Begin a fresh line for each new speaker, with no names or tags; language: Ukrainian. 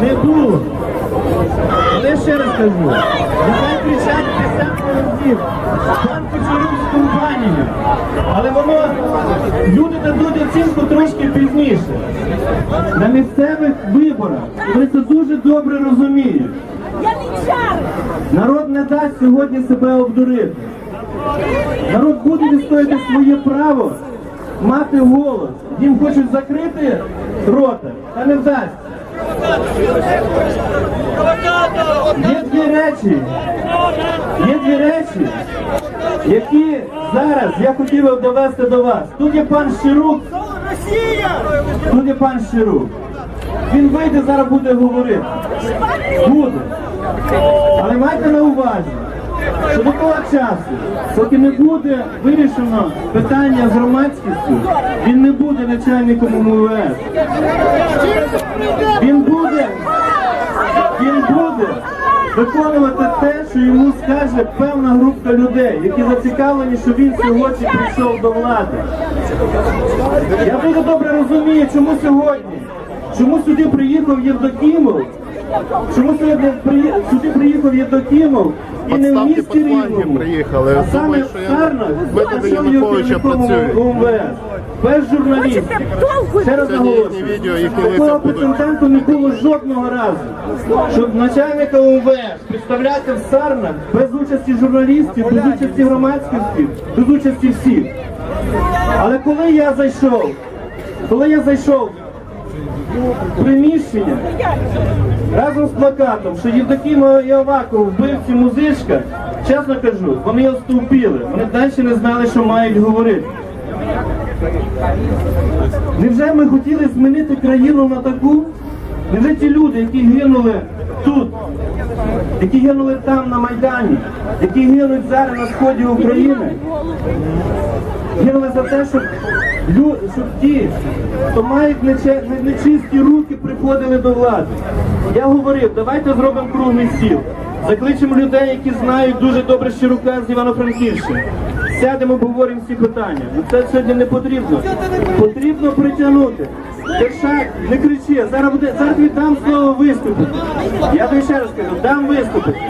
не було. Але ще раз кажу, нехай кричать десятки разів, пан Кучерук з компанією, але воно, люди дадуть оцінку трошки пізніше. На місцевих виборах, ви це дуже добре розумієте.
Я не чар!
Народ не дасть сьогодні себе обдурити. Народ буде відстояти своє право мати голос. Їм хочуть закрити рота, та не вдасться. Є дві речі, є дві речі, які зараз я хотів би довести до вас. Тут є пан Щирук. Тут є пан Щирук. Він вийде, зараз буде говорити. Буде. Але майте на увазі, що до часу, поки не буде вирішено питання з громадськістю, він не буде начальником МВС. Він буде, він буде виконувати те, що йому скаже певна група людей, які зацікавлені, що він сьогодні прийшов до влади. Я дуже добре розумію, чому сьогодні, чому сюди приїхав Євдокімов, чому сюди приїхав Євдокімов
Подставки
місті
по флангу
Рівному,
приїхали.
а саме
Думаю,
в
що я методи Януковича
Євдокімов без журналістів. Ще раз наголошую, такого
будуть.
не було жодного разу, щоб начальника УМВС представляти в Сарнах без участі журналістів, без участі громадськості, без участі всіх. Але коли я зайшов, коли я зайшов приміщення разом з плакатом, що Євдокіма і вбивці музичка, чесно кажу, вони його стовпіли. Вони далі не знали, що мають говорити. Невже ми хотіли змінити країну на таку? Невже ті люди, які гинули тут, які гинули там на Майдані, які гинуть зараз на сході України, гинули за те, щоб, лю- щоб ті, хто мають нечисті руки, приходили до влади. Я говорив, давайте зробимо круглий стіл. Закличемо людей, які знають дуже добре Щирука з Івано-Франківщини. Сядемо, обговоримо всі питання. Ну це сьогодні не потрібно. Потрібно притягнути. Держак, не кричи, зараз буде зараз тобі дам слово виступити. Я тобі ще раз кажу, дам виступити.